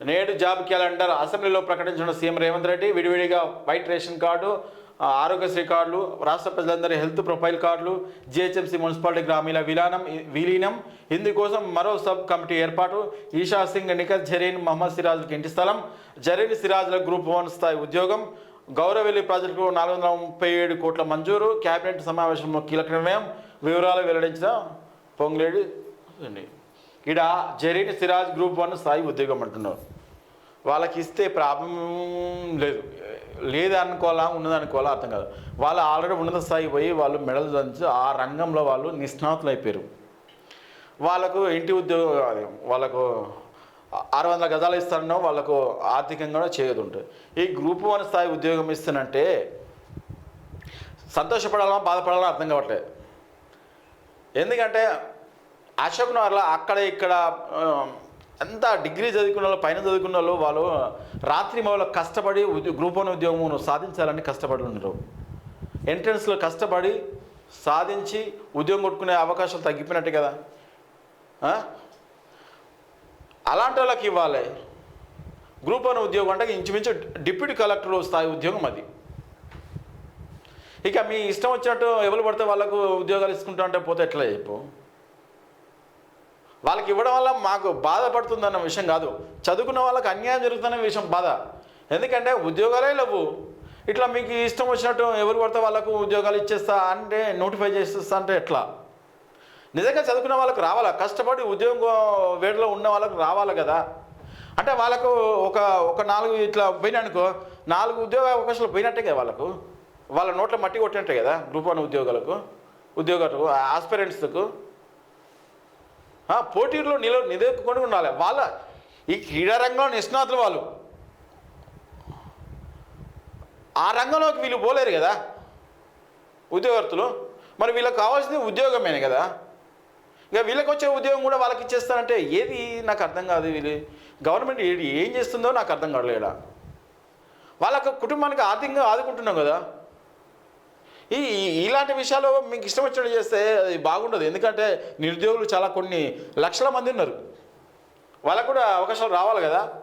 నేడు job calendar అసెంబ్లీలో ప్రకటించిన సీఎం రేవంత్ రెడ్డి విడివిడిగా వైట్ రేషన్ కార్డు ఆరోగ్యశ్రీ కార్డులు రాష్ట్ర ప్రజలందరి హెల్త్ ప్రొఫైల్ కార్డులు జిహెచ్ఎంసీ మున్సిపాలిటీ గ్రామీణ విలీనం విలీనం ఇందుకోసం మరో సబ్ కమిటీ ఏర్పాటు. ఈషా సింగ్ నిఖత్ జరీన్ మహమ్మద్ సిరాజ్కి ఇంటి స్థలం జరీన్ సిరాజ్ల గ్రూప్ వన్ స్థాయి ఉద్యోగం. గౌరవెల్లి ప్రాజెక్టుకు నాలుగు వందల ముప్పై ఏడు కోట్ల మంజూరు. కేబినెట్ సమావేశంలో కీలక నిర్ణయం. వివరాలు వెల్లడించిన పొంగులేడి ఈడ జరీన్ సిరాజ్ గ్రూప్ వన్ స్థాయి ఉద్యోగం అంటున్నారు వాళ్ళకి ఇస్తే ప్రాబ్లం లేదు. లేదా అనుకోవాలా ఉన్నది అర్థం కాదు. వాళ్ళు ఆల్రెడీ ఉన్నత స్థాయి పోయి వాళ్ళు మెడల్ దంచి ఆ రంగంలో వాళ్ళు నిష్ణాతులు అయిపోయారు వాళ్ళకు ఇంటి ఉద్యోగం అది వాళ్ళకు ఆరు వందల గజాలు ఇస్తారనో వాళ్ళకు ఆర్థికంగా చేయదు ఉంటుంది ఈ గ్రూప్ వన్ స్థాయి ఉద్యోగం ఇస్తానంటే సంతోషపడాలా బాధపడాలా అర్థం కావట్లేదు. ఎందుకంటే అశోక్ నగర్లో అక్కడ ఇక్కడ ఎంత డిగ్రీ చదువుకున్న వాళ్ళు పైన చదువుకున్న వాళ్ళు వాళ్ళు రాత్రి మొదలు కష్టపడి గ్రూప్ వన్ ఉద్యోగం సాధించాలని కష్టపడి ఉన్నారు ఎంట్రన్స్లో కష్టపడి సాధించి ఉద్యోగం కొట్టుకునే అవకాశాలు తగ్గిపోయినట్టే కదా. అలాంటి వాళ్ళకి ఇవ్వాలి. గ్రూప్ వన్ ఉద్యోగం అంటే ఇంచుమించు డిప్యూటీ కలెక్టర్ స్థాయి ఉద్యోగం అది. ఇక మీ ఇష్టం వచ్చినట్టు ఎవరు పడితే వాళ్ళకు ఉద్యోగాలు ఇసుకుంటా అంటే పోతే ఎట్లా చెప్పు? వాళ్ళకి ఇవ్వడం వల్ల మాకు బాధపడుతుందన్న విషయం కాదు. చదువుకున్న వాళ్ళకి అన్యాయం జరుగుతున్న విషయం బాధ. ఎందుకంటే ఉద్యోగాలే లేవు. ఇట్లా మీకు ఇష్టం వచ్చినట్టు ఎవరు పడితే వాళ్ళకు ఉద్యోగాలు ఇచ్చేస్తా అంటే నోటిఫై చేసేస్తా అంటే ఎట్లా? నిజంగా చదువుకున్న వాళ్ళకు రావాలా? కష్టపడి ఉద్యోగం వేడిలో ఉన్న వాళ్ళకు రావాలి కదా? అంటే వాళ్ళకు ఒక ఒక నాలుగు ఇట్లా పోయినానుకో నాలుగు ఉద్యోగ అవకాశాలు పోయినట్టే కదా వాళ్ళకు? వాళ్ళ నోట్లో మట్టి కొట్టినట్టే కదా గ్రూప్ వన్ ఉద్యోగాలకు ఉద్యోగాలకు ఆస్పిరెంట్స్కు? పోటీల్లో నిల నిలదొక్కుని ఉండాలి. వాళ్ళ ఈ క్రీడా రంగంలో నిష్ణాతులు వాళ్ళు. ఆ రంగంలోకి వీళ్ళు పోలేరు కదా? ఉద్యోగస్తులు. మరి వీళ్ళకి కావాల్సింది ఉద్యోగమేనే కదా? ఇక వీళ్ళకి వచ్చే ఉద్యోగం కూడా వాళ్ళకి ఇచ్చేస్తారంటే ఏది? నాకు అర్థం కాదు వీళ్ళు. గవర్నమెంట్ ఏది ఏం చేస్తుందో నాకు అర్థం కావట్లేదా వాళ్ళ కుటుంబానికి ఆర్థికంగా ఆదుకుంటున్నాం కదా? ఈ- ఇలాంటి విషయాలు మీకు ఇష్టం వచ్చినట్టు చేస్తే అది బాగుండదు. ఎందుకంటే నిరుద్యోగులు చాలా కొన్ని లక్షల మంది ఉన్నారు. వాళ్ళకు కూడా అవకాశాలు రావాలి కదా.